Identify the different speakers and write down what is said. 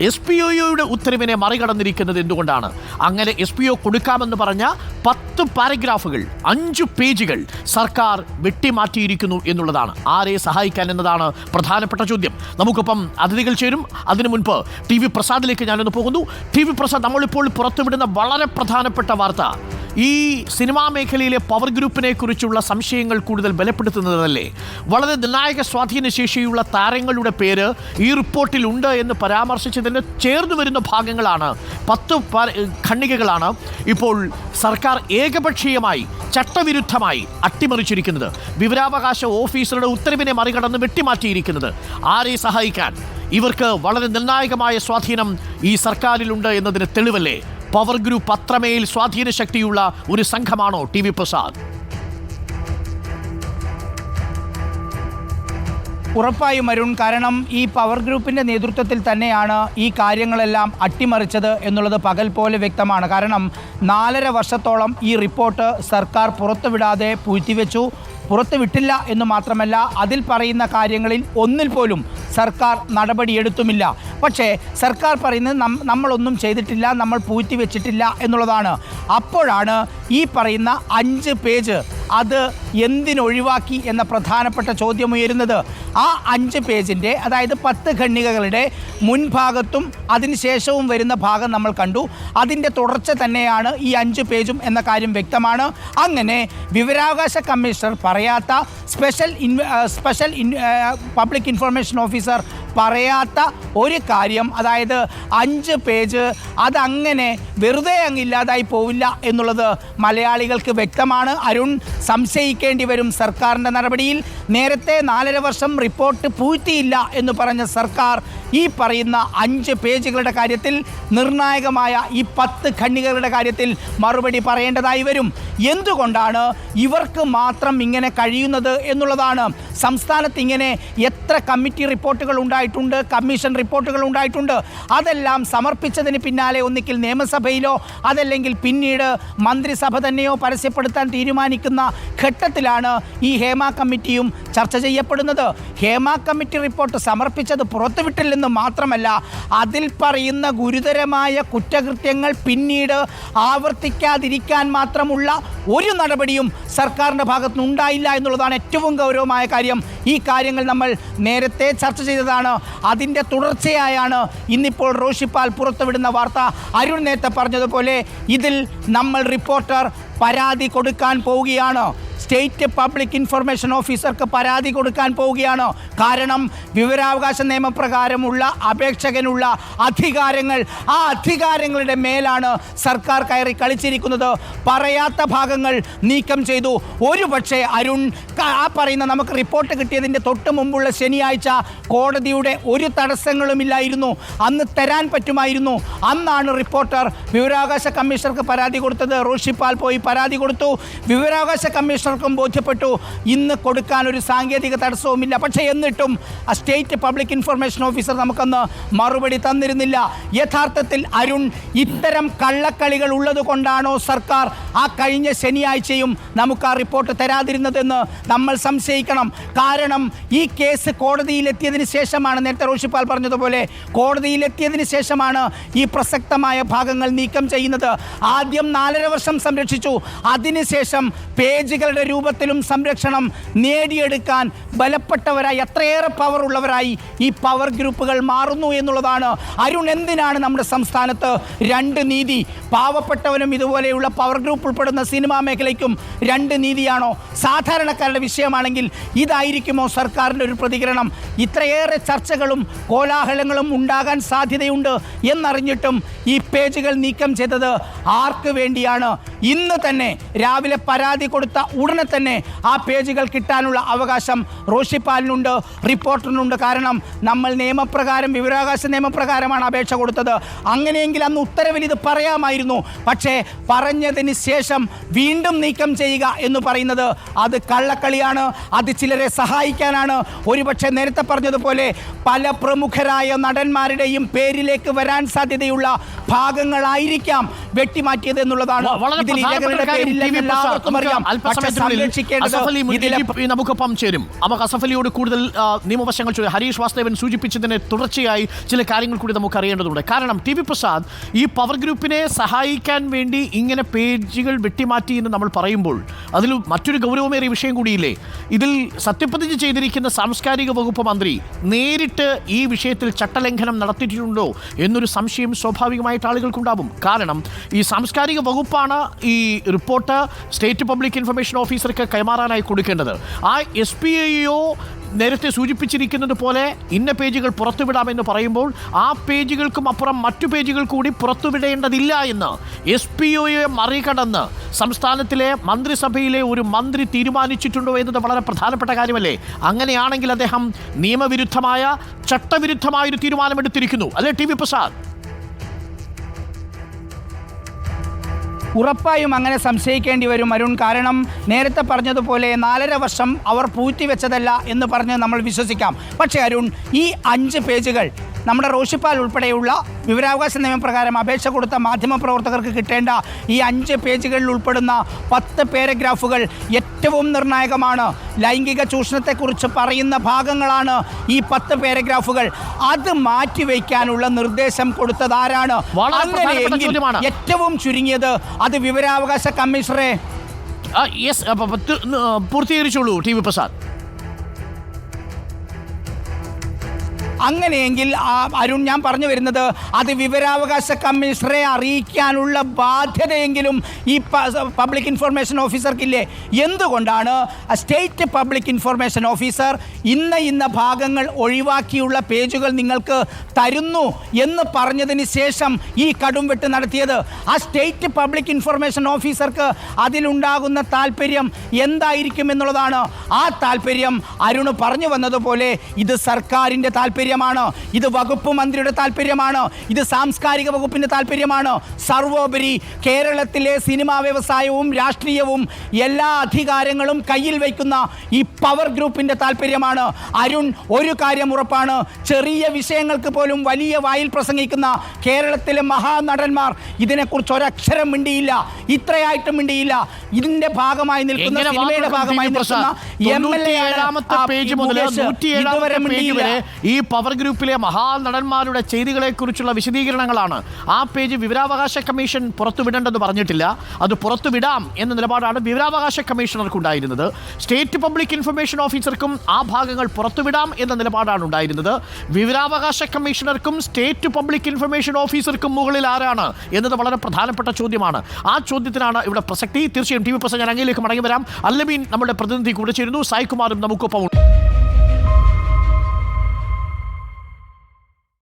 Speaker 1: S P ഒയുടെ ഉത്തരവിനെ മറികടന്നിരിക്കുന്നത് എന്തുകൊണ്ടാണ്? അങ്ങനെ എസ് പി ഒ കൊടുക്കാമെന്ന് പറഞ്ഞ പത്ത് പാരഗ്രാഫുകൾ അഞ്ചു പേജുകൾ സർക്കാർ വെട്ടിമാറ്റിയിരിക്കുന്നു എന്നുള്ളതാണ്. ആരെ സഹായിക്കാൻ എന്നതാണ് പ്രധാനപ്പെട്ട ചോദ്യം. നമുക്കിപ്പം അതിഥികൾ ചേരും. അതിനു മുൻപ് ടി വി പ്രസാദിലേക്ക് ഞാനൊന്ന് പോകുന്നു. ടി വി പ്രസാദ് നമ്മളിപ്പോൾ പുറത്തുവിടുന്ന വളരെ പ്രധാനപ്പെട്ട വാർത്ത. ഈ സിനിമാ മേഖലയിലെ പവർ ഗ്രൂപ്പിനെ കുറിച്ചുള്ള സംശയങ്ങൾ കൂടുതൽ ബലപ്പെടുത്തുന്നതല്ലേ? വളരെ നിർണായക സ്വാധീന ശേഷിയുള്ള താരങ്ങളുടെ പേര് ഈ റിപ്പോർട്ടിൽ ഉണ്ട് എന്ന് പരാമർശിച്ചതിന് ചേർന്നു വരുന്ന ഭാഗങ്ങളാണ്. പത്ത് ഖണ്ണികകളാണ് ഇപ്പോൾ സർക്കാർ ഏകപക്ഷീയമായി ചട്ടവിരുദ്ധമായി അട്ടിമറിച്ചിരിക്കുന്നത്. വിവരാവകാശ ഓഫീസറുടെ ഉത്തരവിനെ മറികടന്ന് വെട്ടിമാറ്റിയിരിക്കുന്നത്. ആരെ സഹായിക്കാൻ? ഇവർക്ക് വളരെ നിർണായകമായ സ്വാധീനം ഈ സർക്കാരിലുണ്ട് എന്നതിന് തെളിവല്ലേ? പവർ ഗ്രൂപ്പ് അത്രമേൽ സ്വാധീന ശക്തിയുള്ള ഒരു സംഘമാണോ ടി വി പ്രസാദ്?
Speaker 2: ഉറപ്പായും അരുൺ കാരണം ഈ പവർ ഗ്രൂപ്പിന്റെ നേതൃത്വത്തിൽ തന്നെയാണ് ഈ കാര്യങ്ങളെല്ലാം അട്ടിമറിച്ചത് എന്നുള്ളത് പകൽ പോലെ വ്യക്തമാണ്. കാരണം നാലര വർഷത്തോളം ഈ റിപ്പോർട്ട് സർക്കാർ പുറത്തുവിടാതെ പൂഴ്ത്തിവെച്ചു. പുറത്തുവിട്ടില്ല എന്ന് മാത്രമല്ല അതിൽ പറയുന്ന കാര്യങ്ങളിൽ ഒന്നിൽ പോലും സർക്കാർ നടപടിയെടുത്തുമില്ല. പക്ഷേ സർക്കാർ പറയുന്നത് നമ്മളൊന്നും ചെയ്തിട്ടില്ല നമ്മൾ പൂഴ്ത്തി വെച്ചിട്ടില്ല എന്നുള്ളതാണ്. അപ്പോഴാണ് ഈ പറയുന്ന അഞ്ച് പേജ് അത് എന്തിനൊഴിവാക്കി എന്ന പ്രധാനപ്പെട്ട ചോദ്യം ഉയരുന്നത്. ആ അഞ്ച് പേജിന്റെ അതായത് പത്ത് ഖണ്ഡികകളുടെ മുൻഭാഗത്തും അതിനുശേഷവും വരുന്ന ഭാഗം നമ്മൾ കണ്ടു. അതിന്റെ തുടർച്ച തന്നെയാണ് ഈ അഞ്ച് പേജും എന്ന കാര്യം വ്യക്തമാണ്. അങ്ങനെ വിവരാവകാശ കമ്മീഷണർ പറയാത്ത special special public information officer പറയാത്ത ഒരു കാര്യം അതായത് അഞ്ച് പേജ് അതങ്ങനെ വെറുതെ അങ്ങ് ഇല്ലാതായി പോവില്ല എന്നുള്ളത് മലയാളികൾക്ക് വ്യക്തമാണ്. അരുൺ സംശയിക്കേണ്ടി വരും സർക്കാരിന്റെ നടപടിയിൽ നേരത്തെ നാലര വർഷം റിപ്പോർട്ട് പൂഴ്ത്തിയില്ല എന്ന് പറഞ്ഞ സർക്കാർ ഈ പറയുന്ന അഞ്ച് പേജുകളുടെ കാര്യത്തിൽ നിർണായകമായ ഈ പത്ത് ഖണ്ഡികകളുടെ കാര്യത്തിൽ മറുപടി പറയേണ്ടതായി വരും. എന്തുകൊണ്ടാണ് ഇവർക്ക് മാത്രം ഇങ്ങനെ കഴിയുന്നത് എന്നുള്ളതാണ്. സംസ്ഥാനത്ത് ഇങ്ങനെ എത്ര കമ്മിറ്റി റിപ്പോർട്ടുകൾ ഉണ്ടായിട്ടുണ്ട് കമ്മീഷൻ റിപ്പോർട്ടുകൾ ഉണ്ടായിട്ടുണ്ട്. അതെല്ലാം സമർപ്പിച്ചതിന് പിന്നാലെ ഒന്നിക്കിൽ നിയമസഭയിലോ അതല്ലെങ്കിൽ പിന്നീട് മന്ത്രിസഭ തന്നെയോ പരസ്യപ്പെടുത്താൻ തീരുമാനിക്കുന്ന ഘട്ടത്തിലാണ് ഈ ഹേമ കമ്മിറ്റിയും ചർച്ച ചെയ്യപ്പെടുന്നത്. ഹേമ കമ്മിറ്റി റിപ്പോർട്ട് സമർപ്പിച്ചത് പുറത്തുവിട്ടില്ലെന്ന് മാത്രമല്ല അതിൽ പറയുന്ന ഗുരുതരമായ കുറ്റകൃത്യങ്ങൾ പിന്നീട് ആവർത്തിക്കാതിരിക്കാൻ മാത്രമുള്ള ഒരു നടപടിയും സർക്കാരിന്റെ ഭാഗത്തുനിന്ന് ഉണ്ടായില്ല എന്നുള്ളതാണ് ഏറ്റവും ഗൗരവമായ കാര്യം. ഈ കാര്യങ്ങൾ നമ്മൾ നേരത്തെ ചർച്ച ചെയ്തതാണ്. അതിന്റെ തുടർച്ചയായാണ് ഇന്നിപ്പോൾ റോഷിപ്പാൽ പുറത്തുവിടുന്ന വാർത്ത. അരുൺ നേരത്തെ പറഞ്ഞതുപോലെ ഇതിൽ നമ്മൾ റിപ്പോർട്ടർ പരാതി കൊടുക്കാൻ പോവുകയാണ്. സ്റ്റേറ്റ് പബ്ലിക് ഇൻഫർമേഷൻ ഓഫീസർക്ക് പരാതി കൊടുക്കാൻ പോവുകയാണ്. കാരണം വിവരാവകാശ നിയമപ്രകാരമുള്ള അപേക്ഷകനുള്ള അധികാരങ്ങൾ ആ അധികാരങ്ങളുടെ മേലാണ് സർക്കാർ കയറി കളിച്ചിരിക്കുന്നത്. പറയാത്ത ഭാഗങ്ങൾ നീക്കം ചെയ്തു. ഒരു പക്ഷേ അരുൺ ആ പറയുന്ന നമുക്ക് റിപ്പോർട്ട് കിട്ടിയതിന്റെ തൊട്ട് മുമ്പുള്ള ശനിയാഴ്ച കോടതിയുടെ ഒരു തടസ്സങ്ങളുമില്ലായിരുന്നു. അന്ന് തരാൻ പറ്റുമായിരുന്നു. അന്നാണ് റിപ്പോർട്ടർ വിവരാവകാശ കമ്മീഷണർക്ക് പരാതി കൊടുത്തത്. റോഷിപ്പാൽ പോയി പരാതി കൊടുത്തു. വിവരാവകാശ കമ്മീഷണർക്കും ബോധ്യപ്പെട്ടു. ഇന്ന് കൊടുക്കാൻ ഒരു സാങ്കേതിക തടസ്സവുമില്ല. പക്ഷേ എന്നിട്ടും ആ സ്റ്റേറ്റ് പബ്ലിക് ഇൻഫർമേഷൻ ഓഫീസർ നമുക്കന്ന് മറുപടി തന്നിരുന്നില്ല. യഥാർത്ഥത്തിൽ അരുൺ ഇത്തരം കള്ളക്കളികൾ ഉള്ളത് കൊണ്ടാണോ സർക്കാർ ആ കഴിഞ്ഞ ശനിയാഴ്ചയും നമുക്ക് ആ റിപ്പോർട്ട് തരാതിരുന്നതെന്ന് നമ്മൾ സംശയിക്കണം. കാരണം ഈ കേസ് കോടതിയിലെത്തിയതിന് ശേഷമാണ് നേരത്തെ റോഷിപ്പാൽ പറഞ്ഞതുപോലെ കോടതിയിലെത്തിയതിന് ശേഷമാണ് ഈ പ്രസക്തമായ ഭാഗങ്ങൾ നീക്കം ചെയ്യുന്നത്. ആദ്യം നാലര വർഷം സംരക്ഷിച്ചു. അതിനുശേഷം പേജുകളുടെ രൂപത്തിലും സംരക്ഷണം നേടിയെടുക്കാൻ ബലപ്പെട്ടവരായി അത്രയേറെ പവർ ഉള്ളവരായി ഈ പവർ ഗ്രൂപ്പുകൾ മാറുന്നു എന്നുള്ളതാണ്. അരുൺ എന്തിനാണ് നമ്മുടെ സംസ്ഥാനത്ത് രണ്ട് നീതി? പാവപ്പെട്ടവനും ഇതുപോലെയുള്ള പവർ ഗ്രൂപ്പ് ഉൾപ്പെടുന്ന സിനിമാ മേഖലയ്ക്കും രണ്ട് നീതിയാണോ? സാധാരണക്കാരുടെ വിഷയമാണെങ്കിൽ ഇതായിരിക്കുമോ സർക്കാരിന്റെ ഒരു പ്രതികരണം? ഇത്രയേറെ ചർച്ചകളും കോലാഹലങ്ങളും ഉണ്ടാകാൻ സാധ്യതയുണ്ട് എന്നറിഞ്ഞിട്ടും ഈ പേജുകൾ നീക്കം ചെയ്തത് ആർക്ക് വേണ്ടിയാണ്? ഇന്ന് തന്നെ രാവിലെ പരാതി കൊടുത്ത ഉടനെ തന്നെ ആ പേജുകൾ കിട്ടാനുള്ള അവകാശം റോഷിപ്പാലിനുണ്ട് റിപ്പോർട്ടറിനുണ്ട്. കാരണം നമ്മൾ നിയമപ്രകാരം വിവരാവകാശ നിയമപ്രകാരമാണ് അപേക്ഷ കൊടുത്തത്. അങ്ങനെയെങ്കിൽ അന്ന് ഉത്തരവിൽ ഇത് പറയാമായിരുന്നു. പക്ഷേ പറഞ്ഞതിന് ശേഷം വീണ്ടും നീക്കം ചെയ്യുക എന്ന് പറയുന്നത് അത് കള്ളക്കളിയാണ്. അത് ചിലരെ സഹായിക്കാനാണ്. ഒരുപക്ഷെ നേരത്തെ പറഞ്ഞതുപോലെ പല പ്രമുഖരായ നടന്മാരുടെയും പേരിലേക്ക് വരാൻ സാധ്യതയുള്ള ഭാഗങ്ങളായിരിക്കാം വെട്ടിമാറ്റിയത് എന്നുള്ളതാണ്. ഇതിൽ ഇരകളുടെ എല്ലാവർക്കും അറിയാം. പക്ഷേ
Speaker 1: DGP നമുക്കൊപ്പം ചേരും. നമുക്ക് കസഫലിയോട് കൂടുതൽ നിയമവശങ്ങൾ ഹരീഷ് വാസ്തവൻ സൂചിപ്പിച്ചതിന് തുടർച്ചയായി ചില കാര്യങ്ങൾ കൂടി നമുക്ക് അറിയേണ്ടതുണ്ട്. കാരണം ടി വി പ്രസാദ് ഈ പവർ ഗ്രൂപ്പിനെ സഹായിക്കാൻ വേണ്ടി ഇങ്ങനെ പേജുകൾ വെട്ടിമാറ്റി എന്ന് നമ്മൾ പറയുമ്പോൾ അതിൽ മറ്റൊരു ഗൗരവമേറിയ വിഷയം കൂടിയില്ലേ? ഇതിൽ സത്യപ്രതിജ്ഞ ചെയ്തിരിക്കുന്ന സാംസ്കാരിക വകുപ്പ് മന്ത്രി നേരിട്ട് ഈ വിഷയത്തിൽ ചട്ടലംഘനം നടത്തിയിട്ടുണ്ടോ എന്നൊരു സംശയം സ്വാഭാവികമായിട്ട് ആളുകൾക്കുണ്ടാവും. കാരണം ഈ സാംസ്കാരിക വകുപ്പാണ് ഈ റിപ്പോർട്ട് സ്റ്റേറ്റ് പബ്ലിക് ഇൻഫർമേഷൻ ഓഫീസർക്ക് കൈമാറാനായി കൊടുക്കേണ്ടത്. ആ എസ് പി ഐയോ നേരത്തെ സൂചിപ്പിച്ചിരിക്കുന്നത് പോലെ ഇന്ന പേജുകൾ പുറത്തുവിടാമെന്ന് പറയുമ്പോൾ ആ പേജുകൾക്കും അപ്പുറം മറ്റു പേജുകൾ കൂടി പുറത്തുവിടേണ്ടതില്ല എന്ന് എസ് പി ഒയെ മറികടന്ന് സംസ്ഥാനത്തിലെ മന്ത്രിസഭയിലെ ഒരു മന്ത്രി തീരുമാനിച്ചിട്ടുണ്ടോ എന്നത് വളരെ പ്രധാനപ്പെട്ട കാര്യമല്ലേ? അങ്ങനെയാണെങ്കിൽ അദ്ദേഹം നിയമവിരുദ്ധമായ ചട്ടവിരുദ്ധമായൊരു തീരുമാനമെടുത്തിരിക്കുന്നു. അല്ലേ ടി വി പ്രസാദ്?
Speaker 2: ഉറപ്പായും അങ്ങനെ സംശയിക്കേണ്ടി വരും അരുൺ. കാരണം നേരത്തെ പറഞ്ഞതുപോലെ നാലര വർഷം അവർ പൂഴ്ത്തിവെച്ചതല്ല എന്ന് പറഞ്ഞ് നമ്മൾ വിശ്വസിക്കാം. പക്ഷേ അരുൺ ഈ അഞ്ച് പേജുകൾ നമ്മുടെ റോഷിപ്പാൽ ഉൾപ്പെടെയുള്ള വിവരാവകാശ നിയമപ്രകാരം അപേക്ഷ കൊടുത്ത മാധ്യമപ്രവർത്തകർക്ക് കിട്ടേണ്ട ഈ അഞ്ച് പേജുകളിൽ ഉൾപ്പെടുന്ന പത്ത് പാരഗ്രാഫുകൾ ഏറ്റവും നിർണായകമാണ്. ലൈംഗിക ചൂഷണത്തെക്കുറിച്ച് പറയുന്ന ഭാഗങ്ങളാണ് ഈ പത്ത് പാരഗ്രാഫുകൾ. അത് മാറ്റിവെക്കാനുള്ള നിർദ്ദേശം കൊടുത്തത് ആരാണ്? അങ്ങനെയെങ്കിൽ ഏറ്റവും ചുരുങ്ങിയത് അത് വിവരാവകാശ കമ്മീഷണറെ
Speaker 1: പൂർത്തീകരിച്ചോളൂ ടി വി പ്രസാദ്.
Speaker 2: അങ്ങനെയെങ്കിൽ അരുൺ ഞാൻ പറഞ്ഞു വരുന്നത് അത് വിവരാവകാശ കമ്മീഷണറെ അറിയിക്കാനുള്ള ബാധ്യതയെങ്കിലും ഈ പബ്ലിക് ഇൻഫർമേഷൻ ഓഫീസർക്കില്ലേ എന്തുകൊണ്ടാണ് സ്റ്റേറ്റ് പബ്ലിക് ഇൻഫർമേഷൻ ഓഫീസർ ഇന്ന ഇന്ന ഭാഗങ്ങൾ ഒഴിവാക്കിയുള്ള പേജുകൾ നിങ്ങൾക്ക് തരുന്നു എന്ന് പറഞ്ഞതിന് ശേഷം ഈ കടും വെട്ട് നടത്തിയത്? ആ സ്റ്റേറ്റ് പബ്ലിക് ഇൻഫർമേഷൻ ഓഫീസർക്ക് അതിലുണ്ടാകുന്ന താല്പര്യം എന്തായിരിക്കും എന്നുള്ളതാണ്. ആ താല്പര്യം അരുണ് പറഞ്ഞു വന്നതുപോലെ ഇത് സർക്കാരിന്റെ താല്പര്യമാണ്. ഇത് വകുപ്പ് മന്ത്രിയുടെ താല്പര്യമാണ്. ഇത് സാംസ്കാരിക വകുപ്പിന്റെ താല്പര്യമാണ്. സർവോപരി കേരളത്തിലെ സിനിമാ വ്യവസായവും രാഷ്ട്രീയവും എല്ലാ അധികാരങ്ങളും കയ്യിൽ വയ്ക്കുന്ന ഈ പവർ ഗ്രൂപ്പിന്റെ താല്പര്യമാണ്. അരുൺ ഒരു കാര്യം ഉറപ്പാണ്. ചെറിയ വിഷയങ്ങൾക്ക് പോലും വലിയ വായിൽ പ്രസംഗിക്കുന്ന കേരളത്തിലെ മഹാനടന്മാർ ഇതിനെക്കുറിച്ച് ഒരക്ഷരം മിണ്ടിയില്ല. ഇത്രയായിട്ടും മിണ്ടിയില്ല. ഇതിന്റെ ഭാഗമായി നിൽക്കുന്ന സിനിമയുടെ ഭാഗമായി നിൽക്കുന്ന എം എൽ എ
Speaker 1: തൊണ്ണൂറ്റിയേഴാമത്തെ പേജ് മുതൽ നൂറ്റിയേഴാമത്തെ പേജ് വരെ ഈ പവർ ഗ്രൂപ്പിലെ മഹാനടന്മാരുടെ ചെയ്തികളെക്കുറിച്ചുള്ള വിശദീകരണങ്ങളാണ്. ആ പേജ് വിവരാവകാശ കമ്മീഷൻ പുറത്തുവിടേണ്ടെന്ന് പറഞ്ഞിട്ടില്ല. അത് പുറത്തുവിടാം എന്ന നിലപാടാണ് വിവരാവകാശ കമ്മീഷണർക്ക് ഉണ്ടായിരുന്നത് സ്റ്റേറ്റ് പബ്ലിക് ഇൻഫർമേഷൻ ഓഫീസർക്കും ആ ഭാഗങ്ങൾ പുറത്തുവിടാം എന്ന നിലപാടാണ് ഉണ്ടായിരുന്നത്. വിവരാവകാശ കമ്മീഷണർക്കും സ്റ്റേറ്റ് പബ്ലിക് ഇൻഫർമേഷൻ ഓഫീസർക്കും മുകളിൽ ആരാണ് എന്നത് വളരെ പ്രധാനപ്പെട്ട ചോദ്യമാണ്. ആ ചോദ്യത്തിനാണ് ഇവിടെ പ്രസക്തി. തീർച്ചയായും ടി വി പ്രസംഗം ഞാൻ അങ്ങയിലേക്ക് മടങ്ങി വരാം. അല്ലമീൻ നമ്മുടെ പ്രതിനിധി കൂടെ ചേരുന്നു. സായ്കുമാറും നമുക്കൊപ്പം